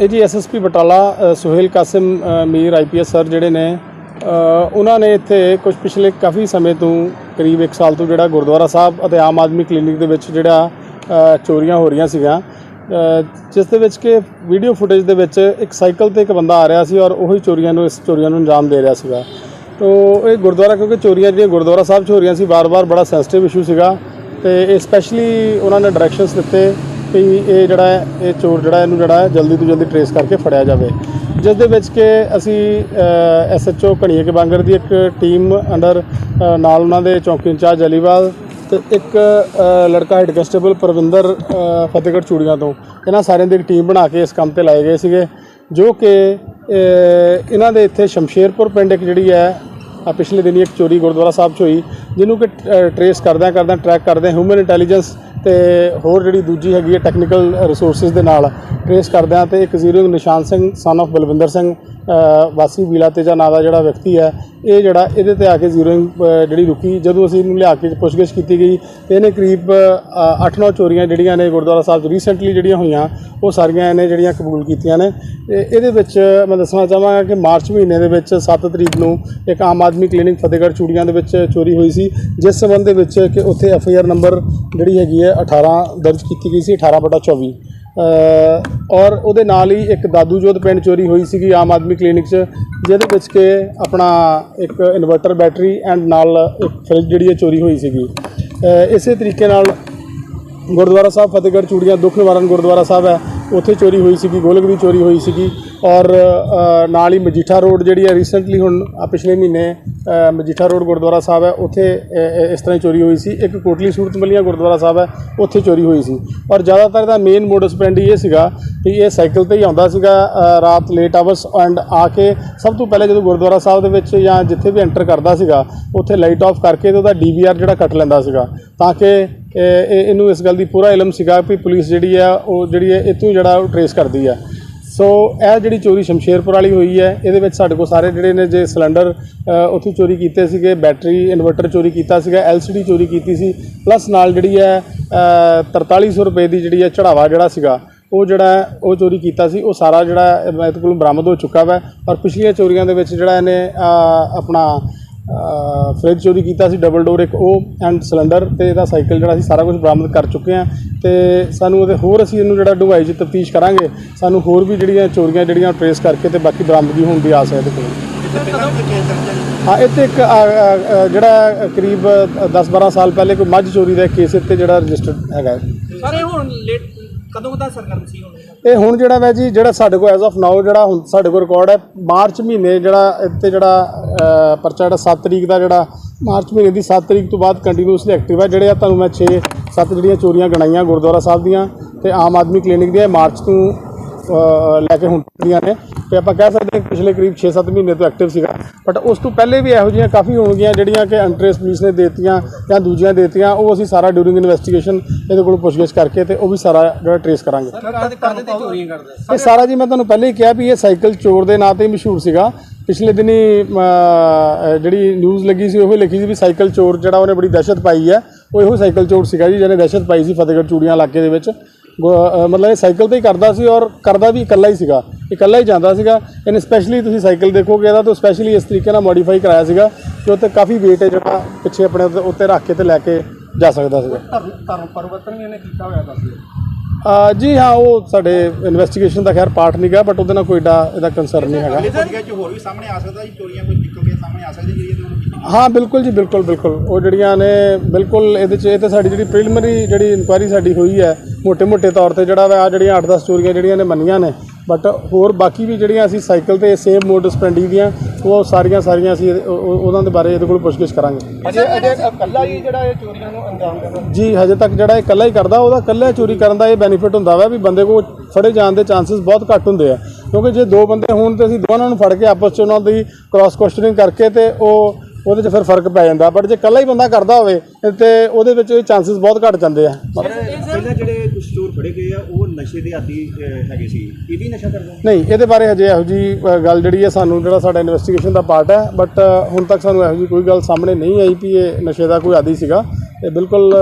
ਇਹ ਜੀ ਐਸਐਸਪੀ ਬਟਾਲਾ ਸੁਹੇਲ ਕਾਸਿਮ ਅ, ਮੀਰ ਆਈਪੀਐਸ ਸਰ ਜਿਹੜੇ ਨੇ ਉਹਨਾਂ ਨੇ ਇੱਥੇ ਕੁਝ ਪਿਛਲੇ ਕਾਫੀ ਸਮੇਂ ਤੋਂ ਕਰੀਬ 1 ਸਾਲ ਤੋਂ ਜਿਹੜਾ ਗੁਰਦੁਆਰਾ ਸਾਹਿਬ ਅਤੇ ਆਮ ਆਦਮੀ ਕਲੀਨਿਕ ਦੇ ਵਿੱਚ ਜਿਹੜਾ ਚੋਰੀਆਂ ਹੋ ਰਹੀਆਂ ਸੀਗੀਆਂ। ਜਿਸ ਦੇ ਵਿੱਚ ਕਿ ਵੀਡੀਓ ਫੁਟੇਜ ਦੇ ਵਿੱਚ ਇੱਕ ਸਾਈਕਲ ਤੇ ਇੱਕ ਬੰਦਾ ਆ ਰਿਹਾ ਸੀ ਔਰ ਉਹੀ ਚੋਰੀਆਂ ਨੂੰ ਇਸ ਚੋਰੀਆਂ ਨੂੰ ਅੰਜਾਮ ਦੇ ਰਿਹਾ ਸੀਗਾ। ਤੋ ਇਹ ਗੁਰਦੁਆਰਾ ਕਿਉਂਕਿ ਚੋਰੀਆਂ ਜਿਹੜੀਆਂ ਗੁਰਦੁਆਰਾ ਸਾਹਿਬ 'ਚ ਹੋ ਰਹੀਆਂ ਸੀ ਵਾਰ-ਵਾਰ ਬੜਾ ਸੈਂਸਿਟਿਵ ਇਸ਼ੂ ਸੀਗਾ ਤੇ ਇਹ ਸਪੈਸ਼ਲੀ ਉਹਨਾਂ ਨੇ ਡਾਇਰੈਕਸ਼ਨਸ ਦਿੱਤੇ। ਕਿ ਇਹ ਜਿਹੜਾ ਹੈ, ਇਹ ਚੋਰ ਜਿਹੜਾ ਇਹਨੂੰ ਜਿਹੜਾ ਜਲਦੀ ਤੋਂ ਜਲਦੀ ਟਰੇਸ ਕਰਕੇ ਫੜਿਆ ਜਾਵੇ। ਜਿਸ ਦੇ ਵਿੱਚ ਕਿ ਅਸੀਂ ਐਸਐਚਓ ਘਣੀਏ ਕੇ ਬਾਂਗਰ ਦੀ ਇੱਕ ਟੀਮ ਅੰਡਰ ਨਾਲ ਉਹਨਾਂ ਦੇ ਚੌਂਕੀ ਇੰਚਾਰਜ ਅਲੀਵਾਲ ਤੇ ਇੱਕ ਲੜਕਾ ਹੈਡ ਕਨਸਟੇਬਲ ਪ੍ਰਵਿੰਦਰ ਫਤਿਹਗੜ੍ਹ ਚੂੜੀਆਂ ਤੋਂ। ਇਹਨਾਂ ਸਾਰਿਆਂ ਦੀ ਇੱਕ ਟੀਮ ਬਣਾ ਕੇ ਇਸ ਕੰਮ ਤੇ ਲਾਏ ਗਏ ਸੀਗੇ, ਜੋ ਕਿ ਇਹਨਾਂ ਦੇ ਇੱਥੇ ਸ਼ਮਸ਼ੇਰਪੁਰ ਪਿੰਡ ਇੱਕ ਜਿਹੜੀ ਹੈ ਆ ਪਿਛਲੇ ਦਿਨੀ ਇੱਕ ਚੋਰੀ ਗੁਰਦੁਆਰਾ ਸਾਹਿਬ 'ਚ ਹੋਈ, ਜਿਹਨੂੰ ਕਿ ਟਰੇਸ ਕਰਦਿਆਂ ਕਰਦਿਆਂ ਟਰੈਕ ਕਰਦੇ ਹਿਊਮਨ ਇੰਟੈਲੀਜੈਂਸ ਤੇ ਹੋਰ ਜਿਹੜੀ ਦੂਜੀ ਹੈਗੀ ਹੈ ਟੈਕਨੀਕਲ ਰਿਸੋਰਸਸ ਦੇ ਨਾਲ ਟਰੇਸ ਕਰਦਿਆਂ ਤੇ ਇੱਕ zero Nishan Singh son of Balwinder Singh ਵਾਸੀ ਵੀਲਾ ਤੇਜਾ ਨਾਂ ਦਾ ਜਿਹੜਾ ਵਿਅਕਤੀ ਹੈ, ਇਹ ਜਿਹੜਾ ਇਹਦੇ ਤੇ ਆ ਕੇ ਜ਼ੀਰੋਇੰਗ ਜਿਹੜੀ ਰੁਕੀ। ਜਦੋਂ ਅਸੀਂ ਇਹਨੂੰ ਲਿਆ ਕੇ ਪੁੱਛਗਿੱਛ ਕੀਤੀ ਗਈ, ਤੇ ਇਹਨੇ ਕਰੀਬ 8-9 ਚੋਰੀਆਂ ਜਿਹੜੀਆਂ ਨੇ ਗੁਰਦੁਆਰਾ ਸਾਹਿਬ 'ਚ ਰੀਸੈਂਟਲੀ ਜਿਹੜੀਆਂ ਹੋਈਆਂ, ਉਹ ਸਾਰੀਆਂ ਇਹਨੇ ਜਿਹੜੀਆਂ ਕਬੂਲ ਕੀਤੀਆਂ ਨੇ। ਤੇ ਇਹਦੇ ਵਿੱਚ ਮੈਂ ਦੱਸਣਾ ਚਾਹਾਂਗਾ ਕਿ ਮਾਰਚ ਮਹੀਨੇ ਦੇ ਵਿੱਚ 7 ਤਰੀਕ ਨੂੰ ਇੱਕ ਆਮ ਆਦਮੀ ਕਲੀਨਿਕ ਫਤਿਹਗੜ੍ਹ ਚੂੜੀਆਂ ਦੇ ਵਿੱਚ ਚੋਰੀ ਹੋਈ ਸੀ, ਜਿਸ ਸੰਬੰਧ ਦੇ ਵਿੱਚ ਕਿ ਉੱਥੇ ਐਫ ਆਈ ਆਰ ਨੰਬਰ ਜਿਹੜੀ ਹੈਗੀ ਹੈ 18 ਦਰਜ ਕੀਤੀ ਗਈ ਸੀ 18 ਬਟਾ 24 ਔਰ ਉਹਦੇ ਨਾਲ ਹੀ ਇੱਕ ਦਾਦੂ ਜੋਧ ਪਿੰਡ ਚੋਰੀ ਹੋਈ ਸੀਗੀ ਆਮ ਆਦਮੀ ਕਲੀਨਿਕ 'ਚ, ਜਿਹਦੇ ਵਿੱਚ ਕਿ ਆਪਣਾ ਇੱਕ ਇਨਵਰਟਰ ਬੈਟਰੀ ਐਂਡ ਨਾਲ ਇੱਕ ਫ੍ਰਿਜ ਜਿਹੜੀ ਹੈ ਚੋਰੀ ਹੋਈ ਸੀਗੀ। ਇਸੇ ਤਰੀਕੇ ਨਾਲ ਗੁਰਦੁਆਰਾ ਸਾਹਿਬ ਫਤਿਹਗੜ੍ਹ ਚੂੜੀਆਂ ਦੁੱਖ ਨਿਵਾਰਨ ਗੁਰਦੁਆਰਾ ਸਾਹਿਬ ਹੈ, ਉੱਥੇ ਚੋਰੀ ਹੋਈ ਸੀਗੀ, ਗੋਲਕ ਦੀ ਚੋਰੀ ਹੋਈ ਸੀਗੀ। ਔਰ ਨਾਲ ਹੀ ਮਜੀਠਾ ਰੋਡ ਜਿਹੜੀ ਹੈ ਰੀਸੈਂਟਲੀ ਹੁਣ ਆ ਪਿਛਲੇ ਮਹੀਨੇ ਮਜੀਠਾ ਰੋਡ ਗੁਰਦੁਆਰਾ ਸਾਹਿਬ ਹੈ, ਉੱਥੇ ਇਸ ਤਰ੍ਹਾਂ ਹੀ ਚੋਰੀ ਹੋਈ ਸੀ। ਇੱਕ ਕੋਟਲੀ ਸੂਰਤ ਮਲੀਆਂ ਗੁਰਦੁਆਰਾ ਸਾਹਿਬ ਹੈ, ਉੱਥੇ ਚੋਰੀ ਹੋਈ ਸੀ। ਔਰ ਜ਼ਿਆਦਾਤਰ ਦਾ ਮੇਨ ਮੋਡਸ ਪੈਂਡੀ ਇਹ ਸੀਗਾ ਕਿ ਇਹ ਸਾਈਕਲ ਤੇ ਹੀ ਆਉਂਦਾ ਸੀਗਾ ਰਾਤ ਲੇਟ ਆਵਰਸ ਐਂਡ ਆ ਕੇ ਸਭ ਤੋਂ ਪਹਿਲੇ ਜਦੋਂ ਗੁਰਦੁਆਰਾ ਸਾਹਿਬ ਦੇ ਵਿੱਚ ਜਾਂ ਜਿੱਥੇ ਵੀ ਐਂਟਰ ਕਰਦਾ ਸੀਗਾ, ਉੱਥੇ ਲਾਈਟ ਆਫ ਕਰਕੇ ਤੇ ਉਹਦਾ ਡੀਵੀਆਰ ਜਿਹੜਾ ਕੱਟ ਲੈਂਦਾ ਸੀਗਾ। ਤਾਂ ਕਿ ਇਹਨੂੰ ਇਸ ਗੱਲ ਦੀ ਪੂਰਾ ਇਲਮ ਸੀਗਾ ਵੀ ਪੁਲਿਸ ਜਿਹੜੀ ਆ ਉਹ ਜਿਹੜੀ ਹੈ ਇਤੋਂ ਜਿਹੜਾ ਉਹ ਟਰੇਸ ਕਰਦੀ ਆ ਸੋ ਇਹ ਜਿਹੜੀ ਚੋਰੀ ਸ਼ਮਸ਼ੇਰਪੁਰ ਵਾਲੀ ਹੋਈ ਹੈ ਇਹਦੇ ਵਿੱਚ ਸਾਡੇ ਕੋਲ ਸਾਰੇ ਜਿਹੜੇ ਨੇ ਜੇ ਸਿਲੰਡਰ ਉੱਥੇ ਚੋਰੀ ਕੀਤੇ ਸੀਗੇ ਬੈਟਰੀ ਇਨਵਰਟਰ ਚੋਰੀ ਕੀਤਾ ਸੀਗਾ ਐਲਸੀਡੀ ਚੋਰੀ ਕੀਤੀ ਸੀ ਪਲੱਸ ਨਾਲ ਜਿਹੜੀ ਹੈ ਅ, 4300 ਰੁਪਏ ਦੀ ਜਿਹੜੀ ਹੈ ਚੜਾਵਾ ਜਿਹੜਾ ਸੀਗਾ ਉਹ ਜਿਹੜਾ ਉਹ ਚੋਰੀ ਕੀਤਾ ਸੀ ਉਹ ਸਾਰਾ ਜਿਹੜਾ ਇਹਦੇ ਮੇਰੇ ਕੋਲ ਬਰਾਮਦ ਹੋ ਚੁੱਕਾ ਵਾ ਔਰ ਪਿਛਲੀਆਂ ਚੋਰੀਆਂ ਦੇ ਵਿੱਚ ਜਿਹੜਾ ਇਹਨੇ ਆਪਣਾ ਫ੍ਰਿਜ ਚੋਰੀ ਕੀਤਾ ਸੀ ਡਬਲ ਡੋਰ ਇੱਕ ਉਹ ਐਂਡ ਸਿਲੰਡਰ ਤੇ ਇਹਦਾ ਸਾਈਕਲ ਜਿਹੜਾ ਸੀ ਸਾਰਾ ਕੁਝ ਬਰਾਮਦ ਕਰ ਚੁੱਕੇ ਆ ਤੇ ਸਾਨੂੰ ਉਹਦੇ ਹੋਰ ਅਸੀਂ ਇਹਨੂੰ ਜਿਹੜਾ ਡੂੰਘਾਈ 'ਚ ਤਫਤੀਸ਼ ਕਰਾਂਗੇ ਸਾਨੂੰ ਹੋਰ ਵੀ ਜਿਹੜੀਆਂ ਚੋਰੀਆਂ ਜਿਹੜੀਆਂ ਟਰੇਸ ਕਰਕੇ ਤੇ ਬਾਕੀ ਬਰਾਮਦਗੀ ਹੋਣ ਦੀ ਆਸ ਹੈ ਇਹਦੇ ਕੋਲ ਹਾਂ ਇੱਥੇ ਇੱਕ ਜਿਹੜਾ ਕਰੀਬ 10-12 ਸਾਲ ਪਹਿਲੇ ਕੋਈ ਮੱਝ ਚੋਰੀ ਦਾ ਕੇਸ ਇੱਥੇ ਜਿਹੜਾ ਰਜਿਸਟਰਡ ਹੈਗਾ। ਸਰ ਇਹ ਹੁਣ ਲੇਟ ਕਦੋਂ ਦਾ ਸਰਗਰਮ ਸੀ ਹੁਣ ਇਹ ਹੁਣ ਜਿਹੜਾ ਵੈ ਜੀ ਜਿਹੜਾ ਸਾਡੇ ਕੋਲ ਐਜ਼ ਆਫ ਨਾਓ ਜਿਹੜਾ ਹੁਣ ਸਾਡੇ ਕੋਲ ਰਿਕਾਰਡ ਹੈ ਮਾਰਚ ਮਹੀਨੇ ਜਿਹੜਾ ਇੱਥੇ ਜਿਹੜਾ ਪਰਚਾ ਜਿਹੜਾ 7 ਤਰੀਕ ਦਾ ਜਿਹੜਾ ਮਾਰਚ ਮਹੀਨੇ ਦੀ 7 ਤਰੀਕ ਤੋਂ ਬਾਅਦ ਕੰਟੀਨਿਊਸਲੀ ਐਕਟਿਵ ਹੈ ਜਿਹੜੇ ਆ ਤੁਹਾਨੂੰ ਮੈਂ 6 7 ਜਿਹੜੀਆਂ ਚੋਰੀਆਂ ਗਣਾਈਆਂ ਗੁਰਦੁਆਰਾ ਸਾਹਿਬ ਦੀਆਂ ਤੇ ਆਮ ਆਦਮੀ ਕਲੀਨਿਕ ਦੀਆਂ ਮਾਰਚ ਤੋਂ ਲੈ ਕੇ ਹੁਣ ਤੱਕੀਆਂ ਨੇ। ਤੇ ਆਪਾਂ ਕਹਿ ਸਕਦੇ ਹਾਂ ਕਿ ਪਿਛਲੇ ਕਰੀਬ 6-7 ਮਹੀਨੇ ਤੋਂ ਐਕਟਿਵ ਸੀਗਾ। ਬਟ ਉਸ ਤੋਂ ਪਹਿਲੇ ਵੀ ਇਹੋ ਜਿਹੀਆਂ ਕਾਫੀ ਹੋਣਗੀਆਂ ਜਿਹੜੀਆਂ ਕਿ ਅੰਟਰੇਸ ਪੁਲਿਸ ਨੇ ਦੇਤੀਆਂ ਜਾਂ ਦੂਜੀਆਂ ਦੇਤੀਆਂ ਉਹ ਅਸੀਂ ਸਾਰਾ ਡਿਊਰਿੰਗ ਇਨਵੈਸਟੀਗੇਸ਼ਨ ਇਹਦੇ ਕੋਲ ਪੁੱਛਗਿੱਛ ਕਰਕੇ ਤੇ ਉਹ ਵੀ ਸਾਰਾ ਜਿਹੜਾ ਟਰੇਸ ਕਰਾਂਗੇ। ਇਹ ਸਾਰਾ ਜੀ ਮੈਂ ਤੁਹਾਨੂੰ ਪਹਿਲੇ ਹੀ ਕਿਹਾ ਵੀ ਇਹ ਸਾਈਕਲ ਚੋਰ ਦੇ ਨਾਂ ਤੇ ਮਸ਼ਹੂਰ ਸੀਗਾ। ਪਿਛਲੇ ਦਿਨੀ ਜਿਹੜੀ ਨਿਊਜ਼ ਲੱਗੀ ਸੀ, ਉਹ ਲਿਖੀ ਸੀ ਵੀ ਸਾਈਕਲ ਚੋਰ ਜਿਹੜਾ ਉਹਨੇ ਬੜੀ ਦਹਿਸ਼ਤ ਪਾਈ ਹੈ। ਉਹ ਇਹੋ ਸਾਈਕਲ ਚੋਰ ਸੀਗਾ ਜੀ, ਜਿਹਨੇ ਦਹਿਸ਼ਤ ਪਾਈ ਸੀ ਫਤਿਹਗੜ੍ਹ ਚੂੜੀਆਂ ਇਲਾਕੇ ਦੇ ਵਿੱਚ। ਗੋ- ਮਤਲਬ ਇਹ ਸਾਈਕਲ ਤੇ ਹੀ ਕਰਦਾ ਸੀ ਔਰ ਕਰਦਾ ਵੀ ਇਕੱਲਾ ਹੀ ਸੀਗਾ। ਇਕੱਲਾ ਹੀ ਜਾਂਦਾ ਸੀਗਾ। ਇਹਨੇ ਸਪੈਸ਼ਲੀ ਤੁਸੀਂ ਸਾਈਕਲ ਦੇਖੋਗੇ, ਇਹਦਾ ਤਾਂ ਸਪੈਸ਼ਲੀ ਇਸ ਤਰੀਕੇ ਨਾਲ ਮੋਡੀਫਾਈ ਕਰਾਇਆ ਸੀਗਾ ਕਿ ਉੱਤੇ ਕਾਫੀ weight ਹੈ ਜਿਹੜਾ ਪਿੱਛੇ ਆਪਣੇ ਉੱਤੇ- ਰੱਖ ਕੇ ਤੇ ਲੈ ਕੇ ਜਾ ਸਕਦਾ ਸੀਗਾ। ਧਰਮ ਪਰਿਵਰਤਨ ਵੀ ਇਹਨੇ ਕੀਤਾ ਹੋਇਆ ਦੱਸਦੇ ਜੀ ਹਾਂ ਉਹ ਸਾਡੇ ਇਨਵੈਸਟੀਗੇਸ਼ਨ ਦਾ ਖੈਰ ਪਾਰਟ ਨਹੀਂ ਗਿਆ ਬਟ ਉਹਦੇ ਨਾਲ ਕੋਈ ਡਾ ਇਹਦਾ ਕੰਸਰਨ ਨਹੀਂ ਹੈਗਾ। ਹਾਂ ਬਿਲਕੁਲ ਜੀ ਬਿਲਕੁਲ ਬਿਲਕੁਲ। ਉਹ ਜਿਹੜੀਆਂ ਨੇ ਬਿਲਕੁਲ ਇਹਦੇ ਚ ਇਹ ਤੇ ਸਾਡੀ ਜਿਹੜੀ ਪ੍ਰੀਲਿਮਿਨਰੀ ਜਿਹੜੀ ਇਨਕੁਆਇਰੀ ਸਾਡੀ ਹੋਈ ਹੈ ਮੋਟੇ ਮੋਟੇ ਤੌਰ ਤੇ ਜਿਹੜਾ ਵਾ ਆ ਜਿਹੜੀਆਂ 8-10 ਚੋਰੀਆਂ ਜਿਹੜੀਆਂ ਨੇ ਮੰਨੀਆਂ ਨੇ ਬਟ ਹੋਰ ਬਾਕੀ ਵੀ ਜਿਹੜੀਆਂ ਅਸੀਂ ਸਾਈਕਲ ਤੇ ਸੇਮ ਮੋਡਸ ਪੈਂਡੀ ਦੀਆਂ ਉਹ ਸਾਰੀਆਂ ਸਾਰੀਆਂ ਅਸੀਂ ਇਹਦੇ- ਉਹ- ਉਹ- ਉਹਨਾਂ ਦੇ ਬਾਰੇ ਇਹਦੇ ਕੋਲ ਪੁੱਛਗਿੱਛ ਕਰਾਂਗੇ। ਅਜੇ ਅਜੇ ਇਕੱਲਾ ਹੀ ਜਿਹੜਾ ਇਹ ਚੋਰੀਆਂ ਨੂੰ ਅੰਜਾਮ ਦਿੰਦਾ ਜੀ ਹਜੇ ਤੱਕ ਜਿਹੜਾ ਇਹ ਇਕੱਲਾ ਹੀ ਕਰਦਾ ਉਹਦਾ ਇਕੱਲਾ ਚੋਰੀ ਕਰਨ ਦਾ ਇਹ ਬੈਨੀਫਿਟ ਹੁੰਦਾ ਵਾ ਵੀ ਬੰਦੇ ਕੋਲ ਫੜੇ ਜਾਣ ਦੇ ਚਾਂਸਸ ਬਹੁਤ ਘੱਟ ਹੁੰਦੇ ਆ। ਕਿਉਂਕਿ ਜੇ ਦੋ ਬੰਦੇ ਹੋਣ ਤੇ ਅਸੀਂ ਦੋਨਾਂ ਨੂੰ ਫੜ ਕੇ ਆਪਸ ਚ ਉਹਨਾਂ ਦੀ ਕ੍ਰਾਸ ਕੁਐਸਚਨਿੰਗ ਕਰਕੇ ਤੇ ਉਹ ਉਹਦੇ 'ਚ ਫਿਰ ਫ਼ਰਕ ਪੈ ਜਾਂਦਾ ਬਟ ਜੇ ਇਕੱਲਾ ਹੀ ਬੰਦਾ ਕਰਦਾ ਹੋਵੇ ਤੇ ਉਹਦੇ ਵਿੱਚ ਇਹ ਚਾਂਸਸ ਬਹੁਤ ਘੱਟ ਜਾਂਦੇ ਆ। ਪਹਿਲਾਂ ਜਿਹੜੇ ਕੁਝ ਚੋਰ ਫੜੇ ਗਏ ਆ ਉਹ ਨਸ਼ੇ ਦੇ ਆਦੀ ਅਹ, ਹੈਗੇ ਸੀ। ਇਹ ਵੀ ਨਸ਼ਾ ਕਰਦੇ ਨਹੀਂ ਇਹਦੇ ਬਾਰੇ ਹਜੇ ਇਹੋ ਜੀ ਗੱਲ ਜਿਹੜੀ ਹੈ ਸਾਨੂੰ ਜਿਹੜਾ ਸਾਡਾ ਇਨਵੈਸਟੀਗੇਸ਼ਨ ਦਾ ਪਾਰਟ ਹੈ ਬਟ ਹੁਣ ਤੱਕ ਸਾਨੂੰ ਇਹੋ ਜੀ ਕੋਈ ਗੱਲ ਸਾਹਮਣੇ ਨਹੀਂ ਆਈ ਵੀ ਇਹ ਨਸ਼ੇ ਦਾ ਕੋਈ ਆਦੀ ਸੀਗਾ। ਇਹ ਬਿਲਕੁਲ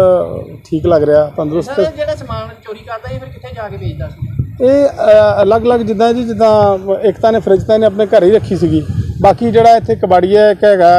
ਠੀਕ ਲੱਗ ਰਿਹਾ ਤੰਦਰੁਸਤ। ਜਿਹੜਾ ਸਮਾਨ ਚੋਰੀ ਕਰਦਾ ਇਹ ਫਿਰ ਕਿੱਥੇ ਜਾ ਕੇ ਵੇਚਦਾ ਸੀ? ਇਹ ਅਲੱਗ-ਅਲੱਗ ਜਿੱਦਾਂ ਜੀ ਜਿੱਦਾਂ ਇੱਕ ਤਾਂ ਨੇ ਫ੍ਰਿਜ ਤਾਂ ਇਹਨੇ ਆਪਣੇ ਘਰ ਹੀ ਰੱਖੀ ਸੀਗੀ। ਬਾਕੀ ਜਿਹੜਾ ਇੱਥੇ ਕਬਾੜੀਆ ਇੱਕ ਹੈਗਾ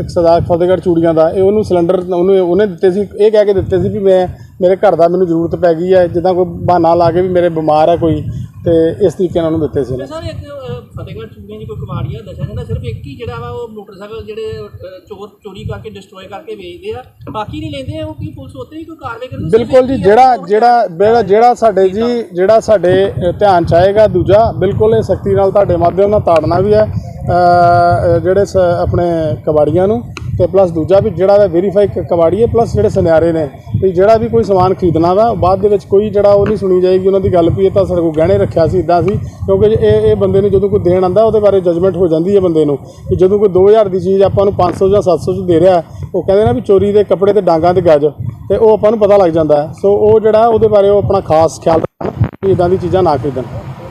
ਇੱਕ ਸਰਦਾਰ ਫਤਿਹਗੜ੍ਹ ਚੂੜੀਆਂ ਦਾ ਇਹ ਉਹਨੂੰ ਸਿਲੰਡਰ ਉਹਨੂੰ ਉਹਨੇ ਦਿੱਤੇ ਸੀ ਇਹ ਕਹਿ ਕੇ ਦਿੱਤੇ ਸੀ ਵੀ ਮੈਂ ਮੇਰੇ ਘਰ ਦਾ ਮੈਨੂੰ ਜ਼ਰੂਰਤ ਪੈ ਗਈ ਹੈ ਜਿੱਦਾਂ ਕੋਈ ਬਹਾਨਾ ਲਾ ਕੇ ਵੀ ਮੇਰੇ ਬਿਮਾਰ ਹੈ ਕੋਈ ਤੇ ਇਸ ਤਰੀਕੇ ਨਾਲ ਉਹਨੂੰ ਦਿੱਤੇ ਸੀ ਸਰ ਇੱਕ ਅਹ, ਫਤਿਹਗੜ੍ਹ ਚੂੜੀਆਂ ਦੀ ਕੋਈ ਕਬਾੜੀ ਆ ਦੱਸਿਆ ਜਾਂਦਾ ਸਿਰਫ ਇੱਕ ਹੀ ਜਿਹੜਾ ਵਾ ਉਹ ਮੋਟਰਸਾਈਕਲ ਜਿਹੜੇ ਅਹ, ਚੋਰ ਚੋਰੀ ਕਰਕੇ ਡਿਸਟਰੋਏ ਕਰਕੇ ਵੇਚਦੇ ਆ ਬਾਕੀ ਨਹੀਂ ਲੈਂਦੇ ਉਹ ਕੀ ਪੁਲਿਸ ਉੱਤੇ ਵੀ ਕੋਈ ਕਾਰਵਾਈ ਕਰਦੀ ਬਿਲਕੁਲ ਜੀ ਜਿਹੜਾ ਜਿਹੜਾ ਜਿਹੜਾ ਜਿਹੜਾ ਸਾਡੇ ਜੀ ਜਿਹੜਾ ਸਾਡੇ ਧਿਆਨ ਚ ਆਏਗਾ ਦੂਜਾ ਬਿਲਕੁਲ ਇਹ ਸਖਤੀ ਨਾਲ ਤੁਹਾਡੇ ਮਾਧਿਅਮ ਨਾਲ ਤਾੜਨਾ ਵੀ ਹੈ ਜਿਹੜੇ ਸ- ਆਪਣੇ ਕਬਾੜੀਆਂ ਨੂੰ ਤੇ ਪਲੱਸ ਦੂਜਾ ਵੀ ਜਿਹੜਾ ਵਾ ਵੈਰੀਫਾਈ ਕਬਾੜੀ ਹੈ ਪਲੱਸ ਜਿਹੜੇ ਸੁਨਿਆਰੇ ਨੇ, ਵੀ ਜਿਹੜਾ ਵੀ ਕੋਈ ਸਮਾਨ ਖਰੀਦਣਾ ਵਾ ਬਾਅਦ ਦੇ ਵਿੱਚ ਕੋਈ ਜਿਹੜਾ ਉਹ ਨਹੀਂ ਸੁਣੀ ਜਾਏਗੀ, ਉਹਨਾਂ ਦੀ ਗੱਲ ਵੀ ਇਹ ਤਾਂ ਸਾਡੇ ਕੋਲ ਗਹਿਣੇ ਰੱਖਿਆ ਸੀ ਇਦਾਂ ਸੀ, ਕਿਉਂਕਿ ਇਹ ਇਹ ਬੰਦੇ ਨੂੰ ਜਦੋਂ ਕੋਈ ਦੇਣ ਆਂਦਾ ਉਹਦੇ ਬਾਰੇ ਜਜਮੈਂਟ ਹੋ ਜਾਂਦੀ ਹੈ ਬੰਦੇ ਨੂੰ ਕਿ ਜਦੋਂ ਕੋਈ 2000 ਦੀ ਚੀਜ਼ ਆਪਾਂ ਨੂੰ 500 ਜਾਂ 700 ਚ ਦੇ ਰਿਹਾ, ਉਹ ਕਹਿੰਦੇ ਨਾ ਵੀ ਚੋਰੀ ਦੇ ਕੱਪੜੇ ਤੇ ਡਾਂਗਾਂ ਤੇ ਗੱਜ, ਤੇ ਉਹ ਆਪਾਂ ਨੂੰ ਪਤਾ ਲੱਗ ਜਾਂਦਾ ਸੋ ਉਹ ਜਿਹੜਾ, ਉਹਦੇ ਬਾਰੇ ਉਹ ਆਪਣਾ ਖਾਸ ਖਿਆਲ ਰੱਖਣ, ਵੀ ਇਦਾਂ ਦੀ ਚੀਜ਼ਾਂ ਨਾ ਖਰੀਦਣ।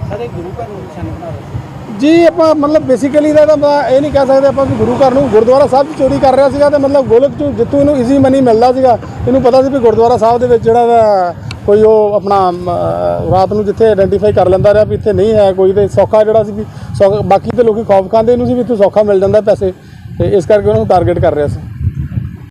ਸਾਰੇ ਗੁਰੂ ਘਰ ਨੂੰ ਨਿਸ਼ਾਨਾ ਬਣਾ ਰਹੇ ਜੀ ਆਪਾਂ ਮਤਲਬ ਬੇਸਿਕਲੀ ਦਾ ਤਾਂ ਇਹ ਨਹੀਂ ਕਹਿ ਸਕਦੇ ਆਪਾਂ ਵੀ ਗੁਰੂ ਘਰ ਨੂੰ ਗੁਰਦੁਆਰਾ ਸਾਹਿਬ 'ਚ ਚੋਰੀ ਕਰ ਰਿਹਾ ਸੀਗਾ ਤੇ ਮਤਲਬ ਗੋਲਕ ਚੋਂ ਜਿੱਥੋਂ ਇਹਨੂੰ ਈਜ਼ੀ ਮਨੀ ਮਿਲਦਾ ਸੀਗਾ, ਇਹਨੂੰ ਪਤਾ ਸੀ ਵੀ ਗੁਰਦੁਆਰਾ ਸਾਹਿਬ ਦੇ ਵਿੱਚ ਜਿਹੜਾ ਵਾ ਕੋਈ ਉਹ ਆਪਣਾ ਰਾਤ ਨੂੰ ਜਿੱਥੇ ਆਇਡੈਂਟੀਫਾਈ ਕਰ ਲੈਂਦਾ ਰਿਹਾ ਵੀ ਇੱਥੇ ਨਹੀਂ ਹੈ ਕੋਈ ਤੇ ਸੌਖਾ ਜਿਹੜਾ ਸੀ ਵੀ ਸੌਖਾ ਬਾਕੀ ਤੇ ਲੋਕੀ ਖੌਫ ਖਾਂਦੇ ਇਹਨੂੰ ਸੀ ਵੀ ਇੱਥੇ ਸੌਖਾ ਮਿਲ ਜਾਂਦਾ ਪੈਸੇ ਤੇ ਇਸ ਕਰਕੇ ਉਹਨੂੰ ਟਾਰਗੇਟ ਕਰ ਰਿਹਾ ਸੀ।